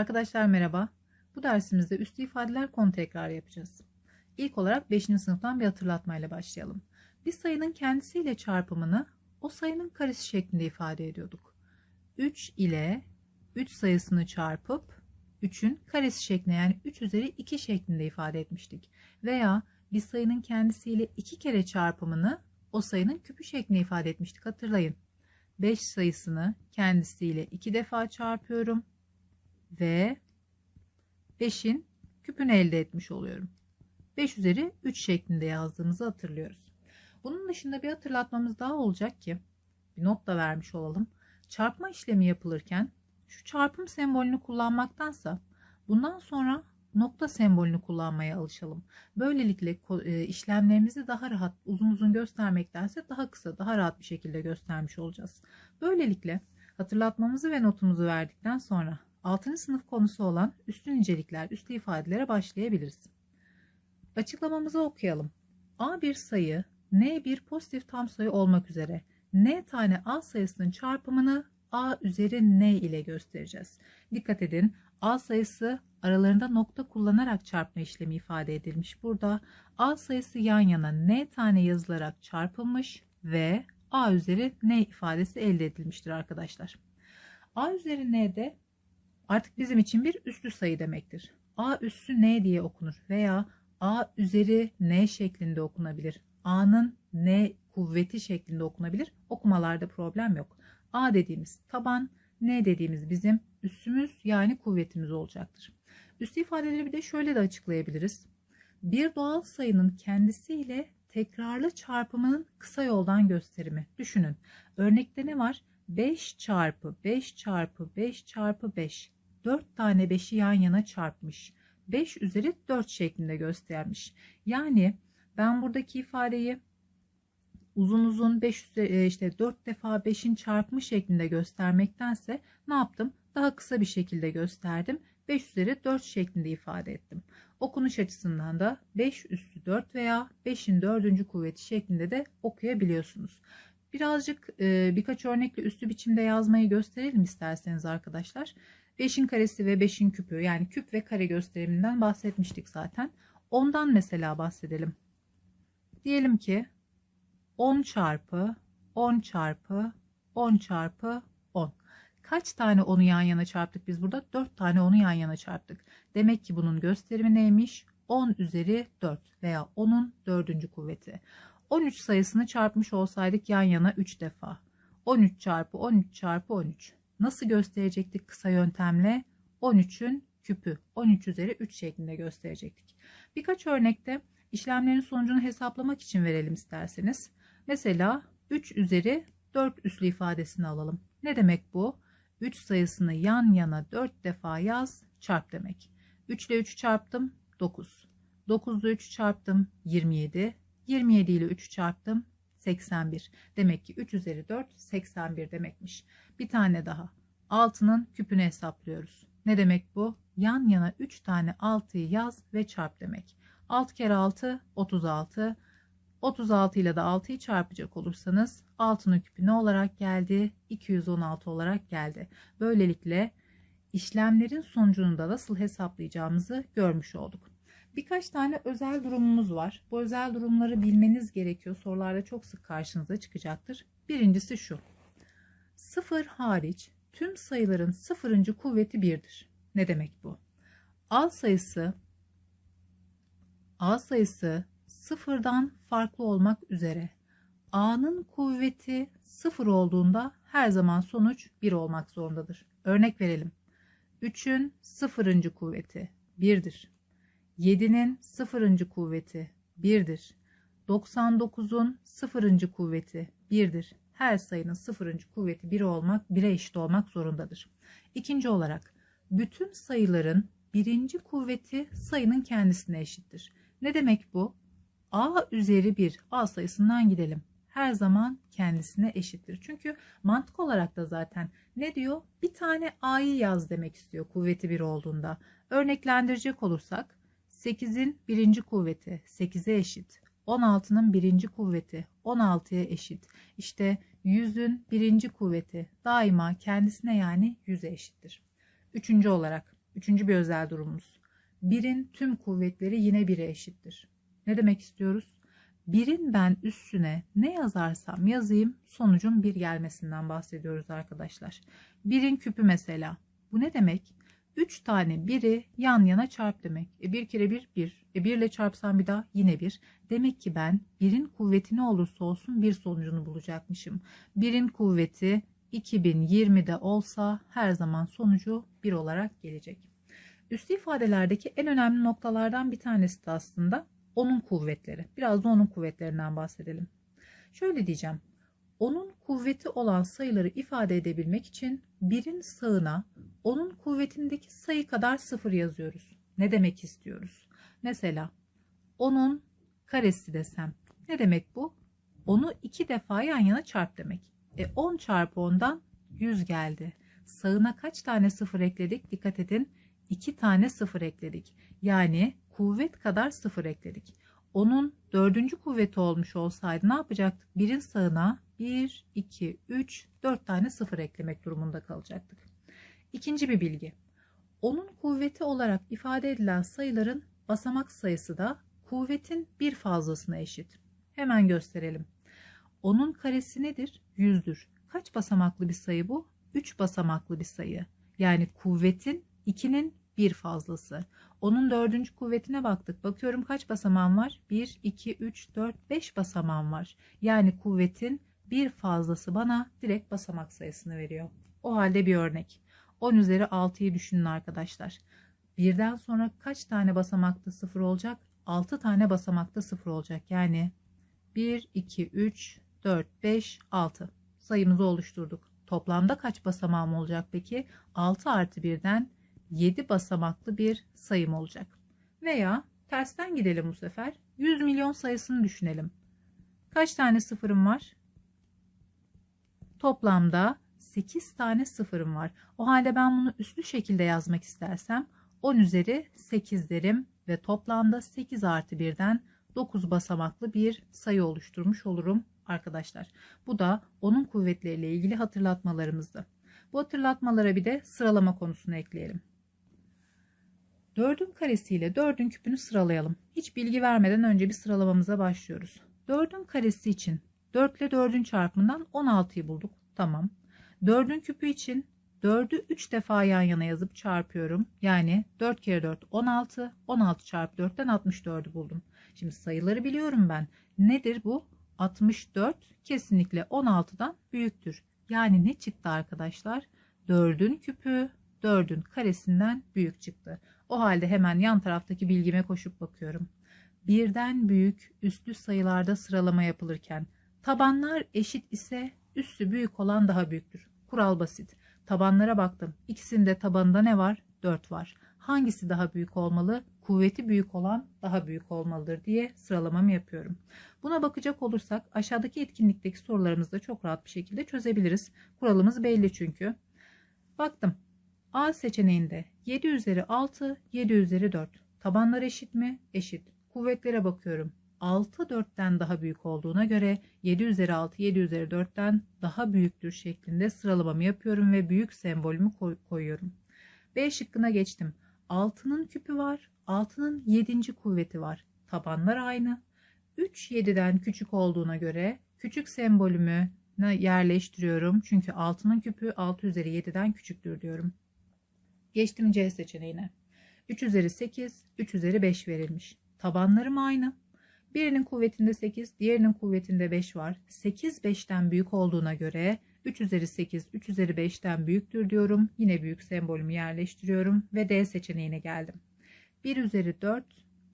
Arkadaşlar merhaba. Bu dersimizde üstü ifadeler konu tekrarı yapacağız. İlk olarak 5. sınıftan bir hatırlatmayla başlayalım. Bir sayının kendisiyle çarpımını o sayının karesi şeklinde ifade ediyorduk. 3 ile 3 sayısını çarpıp 3'ün karesi şeklinde yani 3 üzeri 2 şeklinde ifade etmiştik. Veya bir sayının kendisiyle 2 kere çarpımını o sayının küpü şeklinde ifade etmiştik. Hatırlayın. 5 sayısını kendisiyle 2 defa çarpıyorum ve 5'in küpünü elde etmiş oluyorum. 5 üzeri 3 şeklinde yazdığımızı hatırlıyoruz. Bunun dışında bir hatırlatmamız daha olacak ki bir not da vermiş olalım. Çarpma işlemi yapılırken şu çarpım sembolünü kullanmaktansa bundan sonra nokta sembolünü kullanmaya alışalım. Böylelikle e, işlemlerimizi daha rahat uzun uzun göstermektense daha kısa daha rahat bir şekilde göstermiş olacağız. Böylelikle hatırlatmamızı ve notumuzu verdikten sonra 6. sınıf konusu olan üstün nicelikler, üslü ifadelere başlayabiliriz. Açıklamamızı okuyalım. A bir sayı, N bir pozitif tam sayı olmak üzere N tane A sayısının çarpımını A üzeri N ile göstereceğiz. Dikkat edin A sayısı aralarında nokta kullanarak çarpma işlemi ifade edilmiş. Burada A sayısı yan yana N tane yazılarak çarpılmış ve A üzeri N ifadesi elde edilmiştir arkadaşlar. A üzeri N'de artık bizim için bir üslü sayı demektir. A üssü n diye okunur veya A üzeri n şeklinde okunabilir. A'nın n kuvveti şeklinde okunabilir. Okumalarda problem yok. A dediğimiz taban, n dediğimiz bizim üssümüz yani kuvvetimiz olacaktır. Üstü ifadeleri bir de şöyle de açıklayabiliriz. Bir doğal sayının kendisiyle tekrarlı çarpımının kısa yoldan gösterimi. Düşünün. Örnekte ne var? 5 çarpı 5 çarpı 5 çarpı 5. 4 tane 5'i yan yana çarpmış. 5 üzeri 4 şeklinde göstermiş. Yani ben buradaki ifadeyi uzun uzun 5 üzeri, e, işte 4 defa 5'in çarpımı şeklinde göstermektense ne yaptım? Daha kısa bir şekilde gösterdim. 5 üzeri 4 şeklinde ifade ettim. Okunuş açısından da 5 üstü 4 veya 5'in 4. kuvveti şeklinde de okuyabiliyorsunuz. Birazcık e, birkaç örnekle üstü biçimde yazmayı gösterelim isterseniz arkadaşlar. 5'in karesi ve 5'in küpü yani küp ve kare gösteriminden bahsetmiştik zaten. Ondan mesela bahsedelim. Diyelim ki 10 çarpı 10 çarpı 10 çarpı 10. Kaç tane onu yan yana çarptık biz burada? 4 tane onu yan yana çarptık. Demek ki bunun gösterimi neymiş? 10 üzeri 4 veya 10'un 4. kuvveti. 13 sayısını çarpmış olsaydık yan yana 3 defa. 13 çarpı 13 çarpı 13. Nasıl gösterecektik kısa yöntemle? 13'ün küpü 13 üzeri 3 şeklinde gösterecektik. Birkaç örnekte işlemlerin sonucunu hesaplamak için verelim isterseniz. Mesela 3 üzeri 4 üslü ifadesini alalım. Ne demek bu? 3 sayısını yan yana 4 defa yaz çarp demek. 3 ile 3 çarptım 9. 9 ile 3 çarptım 27. 27 ile 3 çarptım 81. Demek ki 3 üzeri 4 81 demekmiş. Bir tane daha. 6'nın küpünü hesaplıyoruz. Ne demek bu? Yan yana 3 tane 6'yı yaz ve çarp demek. 6 kere 6 36. 36 ile de 6'yı çarpacak olursanız 6'nın küpü ne olarak geldi? 216 olarak geldi. Böylelikle işlemlerin sonucunu da nasıl hesaplayacağımızı görmüş olduk. Birkaç tane özel durumumuz var. Bu özel durumları bilmeniz gerekiyor. Sorularda çok sık karşınıza çıkacaktır. Birincisi şu. Sıfır hariç tüm sayıların sıfırıncı kuvveti birdir. Ne demek bu? A sayısı A sayısı sıfırdan farklı olmak üzere A'nın kuvveti sıfır olduğunda her zaman sonuç 1 olmak zorundadır. Örnek verelim. 3'ün sıfırıncı kuvveti 1'dir. 7'nin sıfırıncı kuvveti 1'dir. 99'un sıfırıncı kuvveti 1'dir. Her sayının sıfırıncı kuvveti 1 olmak, 1'e eşit olmak zorundadır. İkinci olarak bütün sayıların birinci kuvveti sayının kendisine eşittir. Ne demek bu? A üzeri 1 A sayısından gidelim. Her zaman kendisine eşittir. Çünkü mantık olarak da zaten ne diyor? Bir tane A'yı yaz demek istiyor kuvveti 1 olduğunda. Örneklendirecek olursak 8'in birinci kuvveti 8'e eşit. 16'nın birinci kuvveti 16'ya eşit. İşte 100'ün birinci kuvveti daima kendisine yani 100'e eşittir. Üçüncü olarak Üçüncü bir özel durumumuz. 1'in tüm kuvvetleri yine 1'e eşittir. Ne demek istiyoruz? 1'in ben üstüne ne yazarsam yazayım sonucun 1 gelmesinden bahsediyoruz arkadaşlar. 1'in küpü mesela. Bu ne demek? 3 tane 1'i yan yana çarp demek. E 1 kere 1 1. E 1 ile çarpsam bir daha yine 1. Demek ki ben 1'in kuvveti ne olursa olsun bir sonucunu bulacakmışım. 1'in kuvveti 2020'de olsa her zaman sonucu 1 olarak gelecek. Üstü ifadelerdeki en önemli noktalardan bir tanesi de aslında onun kuvvetleri. Biraz da onun kuvvetlerinden bahsedelim. Şöyle diyeceğim. Onun kuvveti olan sayıları ifade edebilmek için birin sağına onun kuvvetindeki sayı kadar sıfır yazıyoruz. Ne demek istiyoruz? Mesela onun karesi desem. Ne demek bu? Onu iki defa yan yana çarp demek. E 10 çarpı 10'dan 100 geldi. Sağına kaç tane sıfır ekledik? Dikkat edin. 2 tane sıfır ekledik. Yani kuvvet kadar sıfır ekledik. Onun dördüncü kuvveti olmuş olsaydı ne yapacaktık? Birin sağına 1, 2, 3, 4 tane sıfır eklemek durumunda kalacaktık. İkinci bir bilgi. Onun kuvveti olarak ifade edilen sayıların basamak sayısı da kuvvetin bir fazlasına eşit. Hemen gösterelim. Onun karesi nedir? Yüzdür. Kaç basamaklı bir sayı bu? 3 basamaklı bir sayı. Yani kuvvetin 2'nin bir fazlası. Onun dördüncü kuvvetine baktık. Bakıyorum kaç basamağım var? 1, 2, 3, 4, 5 basamağım var. Yani kuvvetin bir fazlası bana direkt basamak sayısını veriyor. O halde bir örnek. 10 üzeri 6'yı düşünün arkadaşlar. Birden sonra kaç tane basamakta sıfır olacak? 6 tane basamakta sıfır olacak. Yani 1, 2, 3, 4, 5, 6 sayımızı oluşturduk. Toplamda kaç basamağım olacak peki? 6 artı 1'den 7 basamaklı bir sayım olacak. Veya tersten gidelim bu sefer. 100 milyon sayısını düşünelim. Kaç tane sıfırım var? Toplamda 8 tane sıfırım var. O halde ben bunu üslü şekilde yazmak istersem 10 üzeri 8 derim ve toplamda 8 artı 1'den 9 basamaklı bir sayı oluşturmuş olurum arkadaşlar. Bu da onun kuvvetleriyle ilgili hatırlatmalarımızdı. Bu hatırlatmalara bir de sıralama konusunu ekleyelim. 4'ün karesiyle 4'ün küpünü sıralayalım. Hiç bilgi vermeden önce bir sıralamamıza başlıyoruz. 4'ün karesi için 4 ile 4'ün çarpımından 16'yı bulduk. Tamam. 4'ün küpü için 4'ü 3 defa yan yana yazıp çarpıyorum. Yani 4 kere 4 16. 16 çarpı 4'ten 64'ü buldum. Şimdi sayıları biliyorum ben. Nedir bu? 64 kesinlikle 16'dan büyüktür. Yani ne çıktı arkadaşlar? 4'ün küpü 4'ün karesinden büyük çıktı. O halde hemen yan taraftaki bilgime koşup bakıyorum. Birden büyük üstlü sayılarda sıralama yapılırken tabanlar eşit ise üssü büyük olan daha büyüktür. Kural basit. Tabanlara baktım. İkisinde tabanında ne var? 4 var. Hangisi daha büyük olmalı? Kuvveti büyük olan daha büyük olmalıdır diye sıralamamı yapıyorum. Buna bakacak olursak aşağıdaki etkinlikteki sorularımızı da çok rahat bir şekilde çözebiliriz. Kuralımız belli çünkü. Baktım. A seçeneğinde 7 üzeri 6, 7 üzeri 4. Tabanlar eşit mi? Eşit. Kuvvetlere bakıyorum. 6 4'ten daha büyük olduğuna göre 7 üzeri 6 7 üzeri 4'ten daha büyüktür şeklinde sıralamamı yapıyorum ve büyük sembolümü koy koyuyorum. B şıkkına geçtim. 6'nın küpü var. 6'nın 7. kuvveti var. Tabanlar aynı. 3 7'den küçük olduğuna göre küçük sembolümü yerleştiriyorum. Çünkü 6'nın küpü 6 üzeri 7'den küçüktür diyorum. Geçtim C seçeneğine. 3 üzeri 8, 3 üzeri 5 verilmiş. Tabanlarım aynı. Birinin kuvvetinde 8, diğerinin kuvvetinde 5 var. 8 5'ten büyük olduğuna göre 3 üzeri 8, 3 üzeri 5'ten büyüktür diyorum. Yine büyük sembolümü yerleştiriyorum ve D seçeneğine geldim. 1 üzeri 4,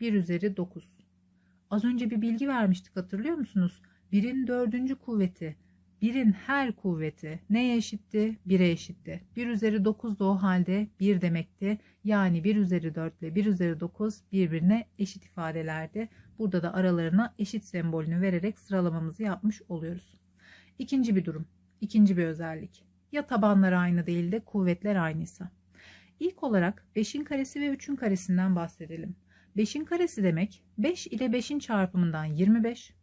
1 üzeri 9. Az önce bir bilgi vermiştik hatırlıyor musunuz? 1'in dördüncü kuvveti. 1'in her kuvveti neye eşitti? 1'e eşitti. 1 üzeri 9 da o halde 1 demekti. Yani 1 üzeri 4 ile 1 üzeri 9 birbirine eşit ifadelerdi. Burada da aralarına eşit sembolünü vererek sıralamamızı yapmış oluyoruz. İkinci bir durum. ikinci bir özellik. Ya tabanlar aynı değil de kuvvetler aynıysa. İlk olarak 5'in karesi ve 3'ün karesinden bahsedelim. 5'in karesi demek 5 ile 5'in çarpımından 25.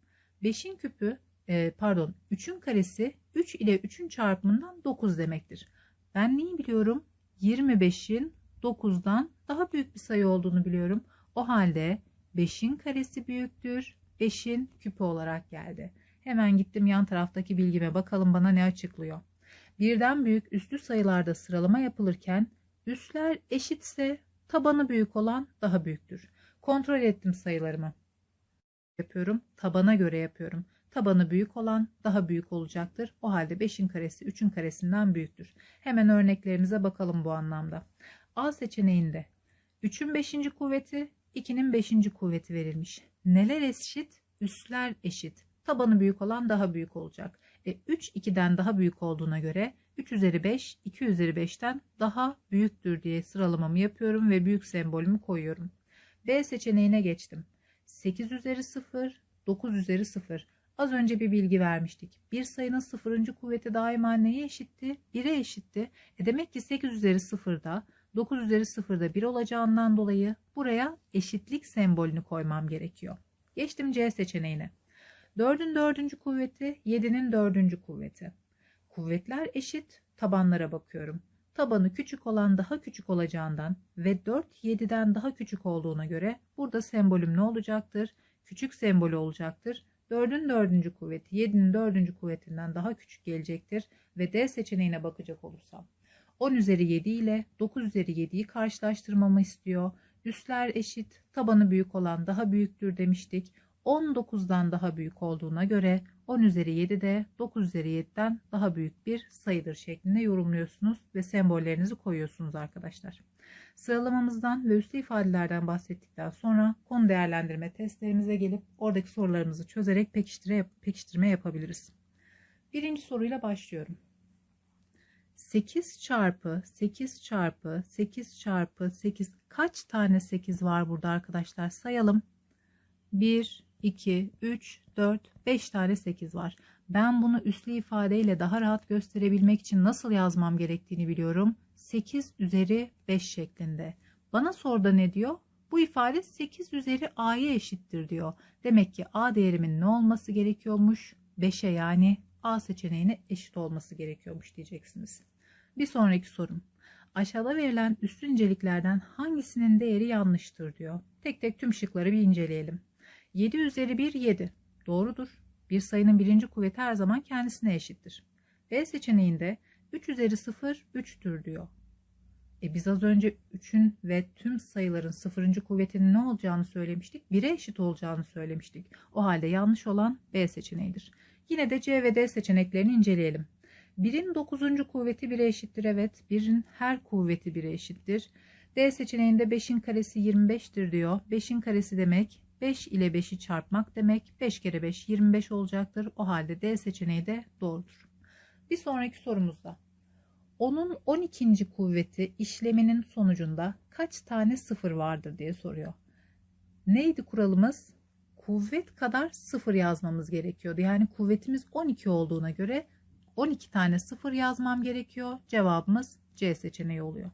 5'in küpü e, pardon 3'ün karesi 3 ile 3'ün çarpımından 9 demektir. Ben neyi biliyorum? 25'in 9'dan daha büyük bir sayı olduğunu biliyorum. O halde 5'in karesi büyüktür. 5'in küpü olarak geldi. Hemen gittim yan taraftaki bilgime bakalım bana ne açıklıyor. Birden büyük üslü sayılarda sıralama yapılırken üsler eşitse tabanı büyük olan daha büyüktür. Kontrol ettim sayılarımı. Yapıyorum. Tabana göre yapıyorum. Tabanı büyük olan daha büyük olacaktır. O halde 5'in karesi 3'ün karesinden büyüktür. Hemen örneklerimize bakalım bu anlamda. A seçeneğinde 3'ün 5. kuvveti 2'nin 5. kuvveti verilmiş. Neler eşit? Üsler eşit. Tabanı büyük olan daha büyük olacak. E, 3 2'den daha büyük olduğuna göre 3 üzeri 5 2 üzeri 5'ten daha büyüktür diye sıralamamı yapıyorum ve büyük sembolümü koyuyorum. B seçeneğine geçtim. 8 üzeri 0, 9 üzeri 0. Az önce bir bilgi vermiştik. Bir sayının sıfırıncı kuvveti daima neye eşitti? 1'e eşitti. E demek ki 8 üzeri 0'da 9 üzeri 0'da 1 olacağından dolayı buraya eşitlik sembolünü koymam gerekiyor. Geçtim C seçeneğine. 4'ün 4. kuvveti 7'nin 4. kuvveti. Kuvvetler eşit. Tabanlara bakıyorum. Tabanı küçük olan daha küçük olacağından ve 4 7'den daha küçük olduğuna göre burada sembolüm ne olacaktır? Küçük sembolü olacaktır. 4'ün 4. kuvveti 7'nin 4. kuvvetinden daha küçük gelecektir ve D seçeneğine bakacak olursam 10 üzeri 7 ile 9 üzeri 7'yi karşılaştırmamı istiyor. Üsler eşit, tabanı büyük olan daha büyüktür demiştik. 19'dan daha büyük olduğuna göre 10 üzeri 7 de 9 üzeri 7'den daha büyük bir sayıdır şeklinde yorumluyorsunuz ve sembollerinizi koyuyorsunuz arkadaşlar. Sıralamamızdan ve üslü ifadelerden bahsettikten sonra konu değerlendirme testlerimize gelip oradaki sorularımızı çözerek pekiştire, pekiştirme yapabiliriz. Birinci soruyla başlıyorum. 8 çarpı 8 çarpı 8 çarpı 8 kaç tane 8 var burada arkadaşlar sayalım. 1, 2, 3, 4, 5 tane 8 var. Ben bunu üslü ifadeyle daha rahat gösterebilmek için nasıl yazmam gerektiğini biliyorum. 8 üzeri 5 şeklinde. Bana soruda ne diyor? Bu ifade 8 üzeri a'ya eşittir diyor. Demek ki a değerimin ne olması gerekiyormuş? 5'e yani a seçeneğine eşit olması gerekiyormuş diyeceksiniz. Bir sonraki sorum. Aşağıda verilen üstün inceliklerden hangisinin değeri yanlıştır diyor. Tek tek tüm şıkları bir inceleyelim. 7 üzeri 1 7. Doğrudur. Bir sayının birinci kuvveti her zaman kendisine eşittir. B seçeneğinde 3 üzeri 0 3'tür diyor. E biz az önce 3'ün ve tüm sayıların sıfırıncı kuvvetinin ne olacağını söylemiştik. 1'e eşit olacağını söylemiştik. O halde yanlış olan B seçeneğidir. Yine de C ve D seçeneklerini inceleyelim. 1'in 9. kuvveti 1'e eşittir. Evet. 1'in her kuvveti 1'e eşittir. D seçeneğinde 5'in karesi 25'tir diyor. 5'in karesi demek 5 ile 5'i çarpmak demek. 5 kere 5 25 olacaktır. O halde D seçeneği de doğrudur. Bir sonraki sorumuzda. Onun 12. kuvveti işleminin sonucunda kaç tane sıfır vardır diye soruyor. Neydi kuralımız? Kuvvet kadar sıfır yazmamız gerekiyordu. Yani kuvvetimiz 12 olduğuna göre 12 tane sıfır yazmam gerekiyor. Cevabımız C seçeneği oluyor.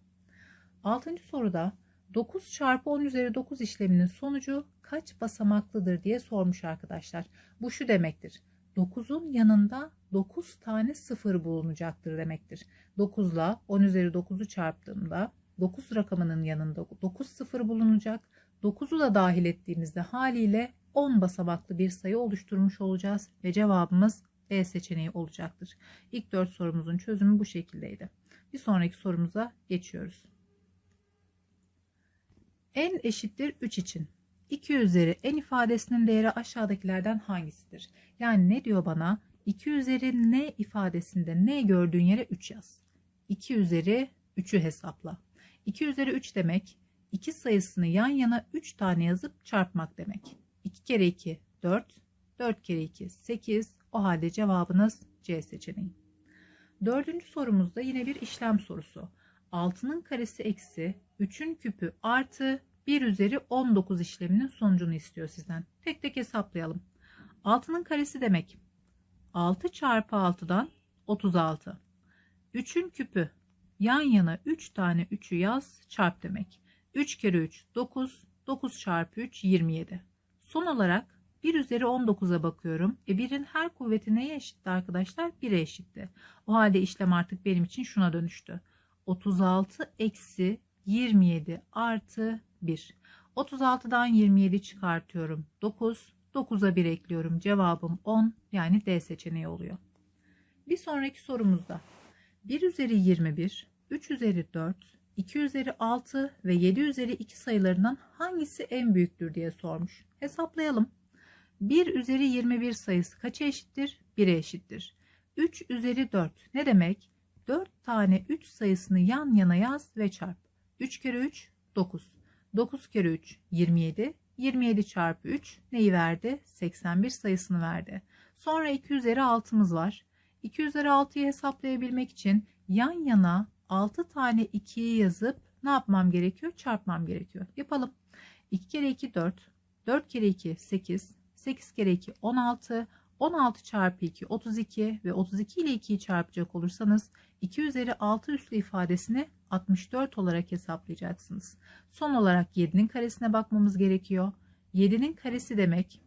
6. soruda 9 çarpı 10 üzeri 9 işleminin sonucu kaç basamaklıdır diye sormuş arkadaşlar. Bu şu demektir. 9'un yanında 9 tane sıfır bulunacaktır demektir. 9 ile 10 üzeri 9'u çarptığımda 9 rakamının yanında 9 sıfır bulunacak. 9'u da dahil ettiğimizde haliyle 10 basamaklı bir sayı oluşturmuş olacağız ve cevabımız B seçeneği olacaktır. İlk 4 sorumuzun çözümü bu şekildeydi. Bir sonraki sorumuza geçiyoruz. n eşittir 3 için 2 üzeri n ifadesinin değeri aşağıdakilerden hangisidir? Yani ne diyor bana? 2 üzeri n ifadesinde n gördüğün yere 3 yaz. 2 üzeri 3'ü hesapla. 2 üzeri 3 demek 2 sayısını yan yana 3 tane yazıp çarpmak demek. 2 kere 2 4, 4 kere 2 8. O halde cevabınız C seçeneği. Dördüncü sorumuzda yine bir işlem sorusu. 6'nın karesi eksi 3'ün küpü artı 1 üzeri 19 işleminin sonucunu istiyor sizden. Tek tek hesaplayalım. 6'nın karesi demek 6 çarpı 6'dan 36. 3'ün küpü yan yana 3 tane 3'ü yaz çarp demek. 3 kere 3 9. 9 çarpı 3 27. Son olarak 1 üzeri 19'a bakıyorum. E 1'in her kuvveti neye eşitti arkadaşlar? 1'e eşitti. O halde işlem artık benim için şuna dönüştü. 36 eksi 27 artı 1. 36'dan 27 çıkartıyorum. 9. 9'a 1 ekliyorum. Cevabım 10 yani D seçeneği oluyor. Bir sonraki sorumuzda 1 üzeri 21, 3 üzeri 4, 2 üzeri 6 ve 7 üzeri 2 sayılarından hangisi en büyüktür diye sormuş. Hesaplayalım. 1 üzeri 21 sayısı kaça eşittir? 1'e eşittir. 3 üzeri 4 ne demek? 4 tane 3 sayısını yan yana yaz ve çarp. 3 kere 3 9. 9 kere 3 27. 27 çarpı 3 neyi verdi? 81 sayısını verdi. Sonra 2 üzeri 6'mız var. 2 üzeri 6'yı hesaplayabilmek için yan yana 6 tane 2'yi yazıp ne yapmam gerekiyor? Çarpmam gerekiyor. Yapalım. 2 kere 2 4. 4 kere 2 8. 8 kere 2 16. 16 çarpı 2 32 ve 32 ile 2'yi çarpacak olursanız 2 üzeri 6 üslü ifadesini 64 olarak hesaplayacaksınız. Son olarak 7'nin karesine bakmamız gerekiyor. 7'nin karesi demek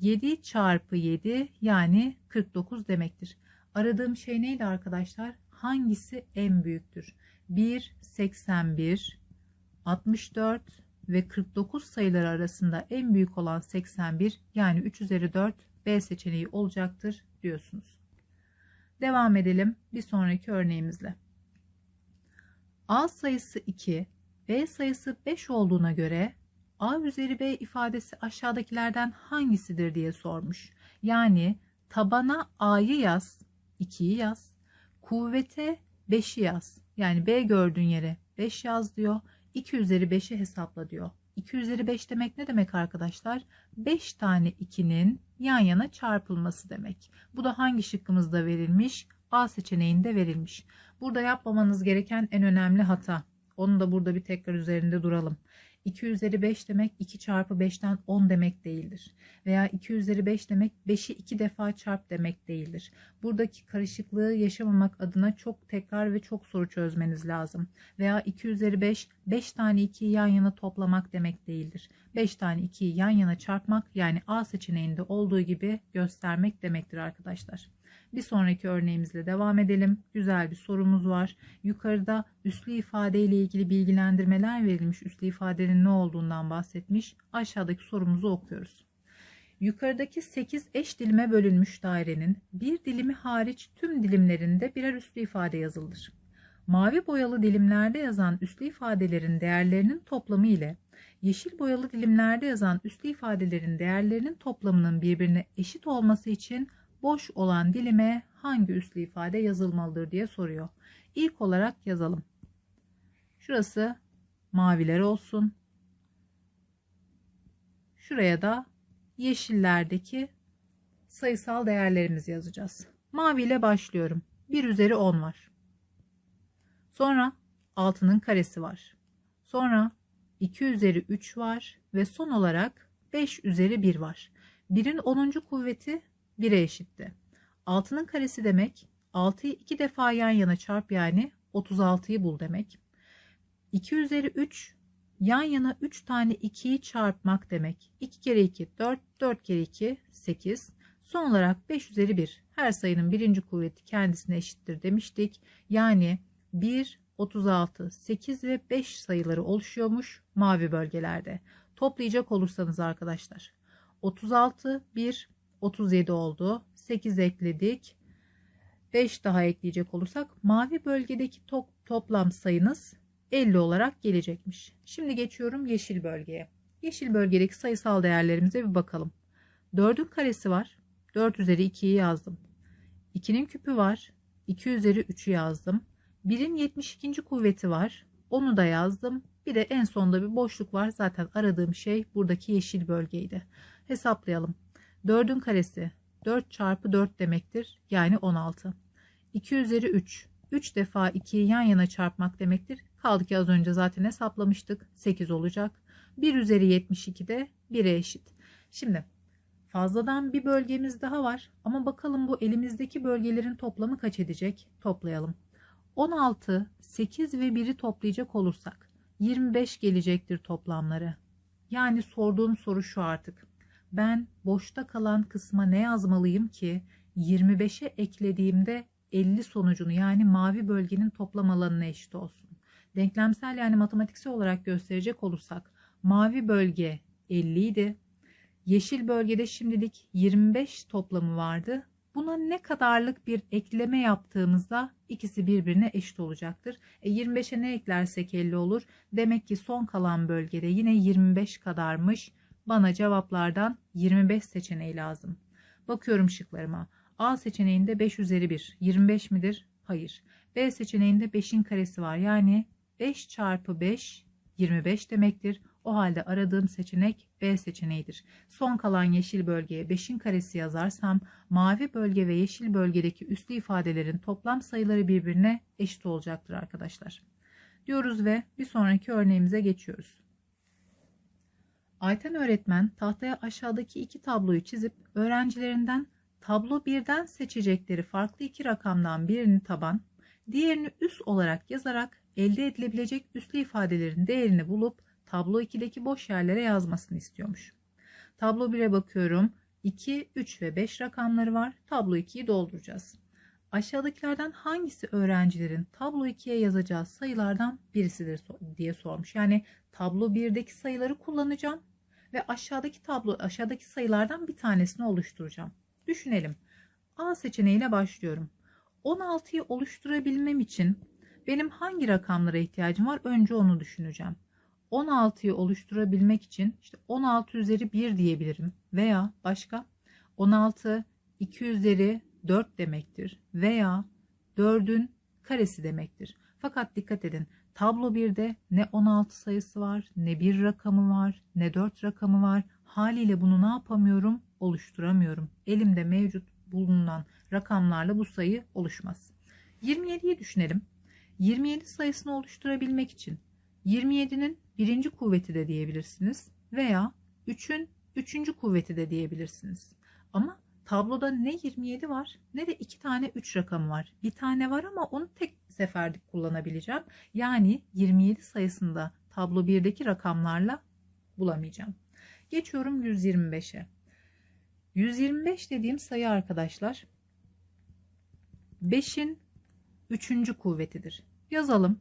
7 çarpı 7 yani 49 demektir. Aradığım şey neydi arkadaşlar? Hangisi en büyüktür? 1, 81, 64 ve 49 sayıları arasında en büyük olan 81 yani 3 üzeri 4 B seçeneği olacaktır diyorsunuz. Devam edelim bir sonraki örneğimizle. A sayısı 2, B sayısı 5 olduğuna göre A üzeri B ifadesi aşağıdakilerden hangisidir diye sormuş. Yani tabana A'yı yaz, 2'yi yaz, kuvvete 5'i yaz. Yani B gördüğün yere 5 yaz diyor. 2 üzeri 5'i hesapla diyor. 2 üzeri 5 demek ne demek arkadaşlar? 5 tane 2'nin yan yana çarpılması demek. Bu da hangi şıkkımızda verilmiş? A seçeneğinde verilmiş. Burada yapmamanız gereken en önemli hata. Onu da burada bir tekrar üzerinde duralım. 2 üzeri 5 demek 2 çarpı 5'ten 10 demek değildir. Veya 2 üzeri 5 demek 5'i 2 defa çarp demek değildir. Buradaki karışıklığı yaşamamak adına çok tekrar ve çok soru çözmeniz lazım. Veya 2 üzeri 5 5 tane 2'yi yan yana toplamak demek değildir. 5 tane 2'yi yan yana çarpmak yani A seçeneğinde olduğu gibi göstermek demektir arkadaşlar. Bir sonraki örneğimizle devam edelim. Güzel bir sorumuz var. Yukarıda üslü ifade ile ilgili bilgilendirmeler verilmiş. Üslü ifadenin ne olduğundan bahsetmiş. Aşağıdaki sorumuzu okuyoruz. Yukarıdaki 8 eş dilime bölünmüş dairenin bir dilimi hariç tüm dilimlerinde birer üslü ifade yazılır. Mavi boyalı dilimlerde yazan üslü ifadelerin değerlerinin toplamı ile yeşil boyalı dilimlerde yazan üslü ifadelerin değerlerinin toplamının birbirine eşit olması için boş olan dilime hangi üslü ifade yazılmalıdır diye soruyor. İlk olarak yazalım. Şurası maviler olsun. Şuraya da yeşillerdeki sayısal değerlerimizi yazacağız. Mavi ile başlıyorum. 1 üzeri 10 var. Sonra 6'nın karesi var. Sonra 2 üzeri 3 var ve son olarak 5 üzeri 1 var. 1'in 10. kuvveti 1'e eşitti. 6'nın karesi demek 6'yı 2 defa yan yana çarp yani 36'yı bul demek. 2 üzeri 3 yan yana 3 tane 2'yi çarpmak demek. 2 kere 2 4, 4 kere 2 8. Son olarak 5 üzeri 1. Her sayının birinci kuvveti kendisine eşittir demiştik. Yani 1, 36, 8 ve 5 sayıları oluşuyormuş mavi bölgelerde. Toplayacak olursanız arkadaşlar. 36, 1, 37 oldu. 8 ekledik. 5 daha ekleyecek olursak mavi bölgedeki to toplam sayınız 50 olarak gelecekmiş. Şimdi geçiyorum yeşil bölgeye. Yeşil bölgedeki sayısal değerlerimize bir bakalım. 4'ün karesi var. 4 üzeri 2'yi yazdım. 2'nin küpü var. 2 üzeri 3'ü yazdım. 1'in 72. kuvveti var. Onu da yazdım. Bir de en sonda bir boşluk var. Zaten aradığım şey buradaki yeşil bölgeydi. Hesaplayalım. 4'ün karesi 4 çarpı 4 demektir. Yani 16. 2 üzeri 3. 3 defa 2'yi yan yana çarpmak demektir. Kaldı ki az önce zaten hesaplamıştık. 8 olacak. 1 üzeri 72 de 1'e eşit. Şimdi fazladan bir bölgemiz daha var. Ama bakalım bu elimizdeki bölgelerin toplamı kaç edecek? Toplayalım. 16, 8 ve 1'i toplayacak olursak 25 gelecektir toplamları. Yani sorduğum soru şu artık ben boşta kalan kısma ne yazmalıyım ki 25'e eklediğimde 50 sonucunu yani mavi bölgenin toplam alanına eşit olsun. Denklemsel yani matematiksel olarak gösterecek olursak mavi bölge 50 idi. Yeşil bölgede şimdilik 25 toplamı vardı. Buna ne kadarlık bir ekleme yaptığımızda ikisi birbirine eşit olacaktır. E 25'e ne eklersek 50 olur. Demek ki son kalan bölgede yine 25 kadarmış. Bana cevaplardan 25 seçeneği lazım. Bakıyorum şıklarıma. A seçeneğinde 5 üzeri 1. 25 midir? Hayır. B seçeneğinde 5'in karesi var. Yani 5 çarpı 5 25 demektir. O halde aradığım seçenek B seçeneğidir. Son kalan yeşil bölgeye 5'in karesi yazarsam mavi bölge ve yeşil bölgedeki üslü ifadelerin toplam sayıları birbirine eşit olacaktır arkadaşlar. Diyoruz ve bir sonraki örneğimize geçiyoruz. Ayten öğretmen tahtaya aşağıdaki iki tabloyu çizip öğrencilerinden tablo birden seçecekleri farklı iki rakamdan birini taban, diğerini üst olarak yazarak elde edilebilecek üslü ifadelerin değerini bulup tablo 2'deki boş yerlere yazmasını istiyormuş. Tablo 1'e bakıyorum. 2, 3 ve 5 rakamları var. Tablo 2'yi dolduracağız. Aşağıdakilerden hangisi öğrencilerin tablo 2'ye yazacağı sayılardan birisidir diye sormuş. Yani tablo 1'deki sayıları kullanacağım ve aşağıdaki tablo aşağıdaki sayılardan bir tanesini oluşturacağım. Düşünelim. A seçeneğiyle başlıyorum. 16'yı oluşturabilmem için benim hangi rakamlara ihtiyacım var? Önce onu düşüneceğim. 16'yı oluşturabilmek için işte 16 üzeri 1 diyebilirim veya başka 16 2 üzeri 4 demektir veya 4'ün karesi demektir. Fakat dikkat edin tablo 1'de ne 16 sayısı var ne bir rakamı var ne 4 rakamı var. Haliyle bunu ne yapamıyorum? Oluşturamıyorum. Elimde mevcut bulunan rakamlarla bu sayı oluşmaz. 27'yi düşünelim. 27 sayısını oluşturabilmek için 27'nin birinci kuvveti de diyebilirsiniz veya 3'ün üçüncü kuvveti de diyebilirsiniz. Ama tabloda ne 27 var ne de 2 tane 3 rakamı var. Bir tane var ama onu tek seferlik kullanabileceğim. Yani 27 sayısında tablo 1'deki rakamlarla bulamayacağım. Geçiyorum 125'e. 125 dediğim sayı arkadaşlar 5'in 3. kuvvetidir. Yazalım.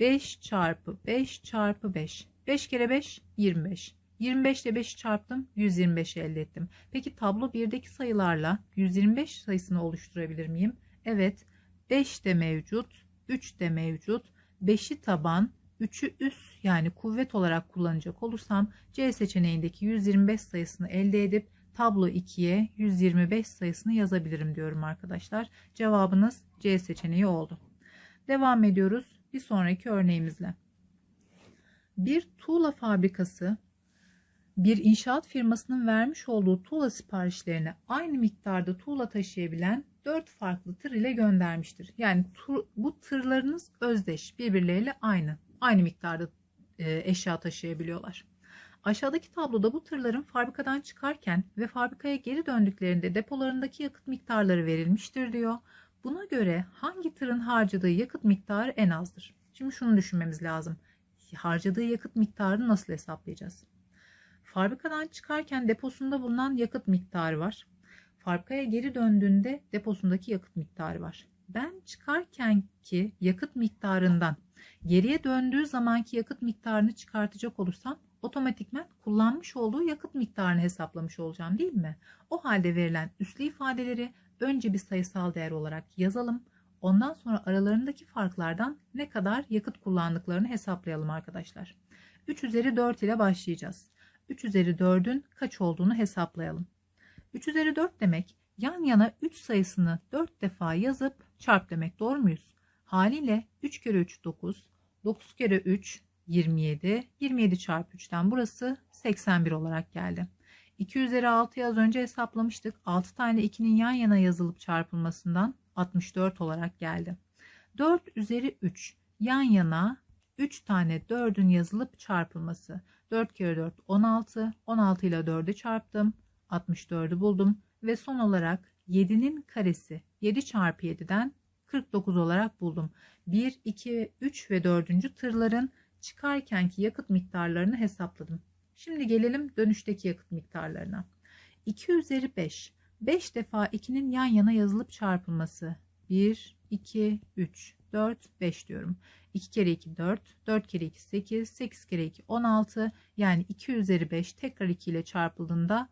5 çarpı 5 çarpı 5. 5 kere 5 25. 25 ile 5'i çarptım 125 elde ettim. Peki tablo 1'deki sayılarla 125 sayısını oluşturabilir miyim? Evet 5 de mevcut 3 de mevcut 5'i taban 3'ü üst yani kuvvet olarak kullanacak olursam C seçeneğindeki 125 sayısını elde edip tablo 2'ye 125 sayısını yazabilirim diyorum arkadaşlar. Cevabınız C seçeneği oldu. Devam ediyoruz bir sonraki örneğimizle. Bir tuğla fabrikası bir inşaat firmasının vermiş olduğu tuğla siparişlerine aynı miktarda tuğla taşıyabilen 4 farklı tır ile göndermiştir. Yani tur, bu tırlarınız özdeş, birbirleriyle aynı. Aynı miktarda e, eşya taşıyabiliyorlar. Aşağıdaki tabloda bu tırların fabrikadan çıkarken ve fabrikaya geri döndüklerinde depolarındaki yakıt miktarları verilmiştir diyor. Buna göre hangi tırın harcadığı yakıt miktarı en azdır? Şimdi şunu düşünmemiz lazım. Harcadığı yakıt miktarını nasıl hesaplayacağız? Fabrikadan çıkarken deposunda bulunan yakıt miktarı var. Fabrikaya geri döndüğünde deposundaki yakıt miktarı var. Ben çıkarken ki yakıt miktarından geriye döndüğü zamanki yakıt miktarını çıkartacak olursam otomatikman kullanmış olduğu yakıt miktarını hesaplamış olacağım değil mi? O halde verilen üslü ifadeleri önce bir sayısal değer olarak yazalım. Ondan sonra aralarındaki farklardan ne kadar yakıt kullandıklarını hesaplayalım arkadaşlar. 3 üzeri 4 ile başlayacağız. 3 üzeri 4'ün kaç olduğunu hesaplayalım. 3 üzeri 4 demek yan yana 3 sayısını 4 defa yazıp çarp demek doğru muyuz? Haliyle 3 kere 3 9, 9 kere 3 27, 27 çarpı 3'ten burası 81 olarak geldi. 2 üzeri 6'yı az önce hesaplamıştık. 6 tane 2'nin yan yana yazılıp çarpılmasından 64 olarak geldi. 4 üzeri 3 yan yana 3 tane 4'ün yazılıp çarpılması. 4 kere 4 16. 16 ile 4'ü çarptım. 64'ü buldum. Ve son olarak 7'nin karesi 7 çarpı 7'den 49 olarak buldum. 1, 2, 3 ve 4. tırların çıkarkenki yakıt miktarlarını hesapladım. Şimdi gelelim dönüşteki yakıt miktarlarına. 2 üzeri 5. 5 defa 2'nin yan yana yazılıp çarpılması. 1, 2, 3, 4, 5 diyorum. 2 kere 2 4, 4 kere 2 8, 8 kere 2 16 yani 2 üzeri 5 tekrar 2 ile çarpıldığında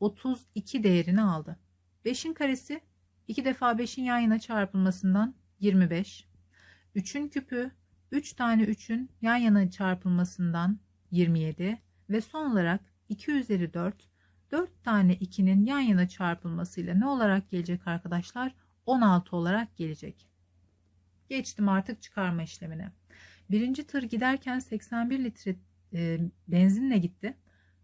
32 değerini aldı. 5'in karesi 2 defa 5'in yan yana çarpılmasından 25. 3'ün küpü 3 tane 3'ün yan yana çarpılmasından 27 ve son olarak 2 üzeri 4 4 tane 2'nin yan yana çarpılmasıyla ne olarak gelecek arkadaşlar? 16 olarak gelecek. Geçtim artık çıkarma işlemine. Birinci tır giderken 81 litre e, benzinle gitti.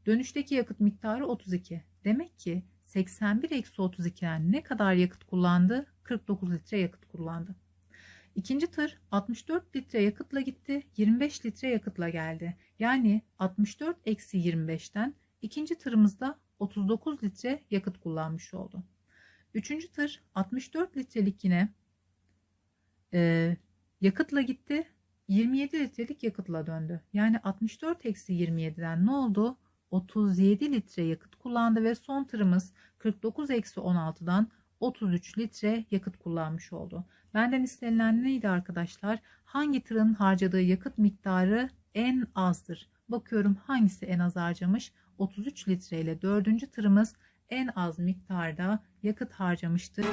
Dönüşteki yakıt miktarı 32. Demek ki 81 eksi 32'den ne kadar yakıt kullandı? 49 litre yakıt kullandı. İkinci tır 64 litre yakıtla gitti, 25 litre yakıtla geldi. Yani 64 eksi 25'ten ikinci tırımızda 39 litre yakıt kullanmış oldu. Üçüncü tır 64 litrelik yine e, yakıtla gitti, 27 litrelik yakıtla döndü. Yani 64 eksi 27'den ne oldu? 37 litre yakıt kullandı ve son tırımız 49 eksi 16'dan 33 litre yakıt kullanmış oldu. Benden istenilen neydi arkadaşlar? Hangi tırın harcadığı yakıt miktarı en azdır? Bakıyorum hangisi en az harcamış? 33 litre ile dördüncü tırımız en az miktarda yakıt harcamıştır.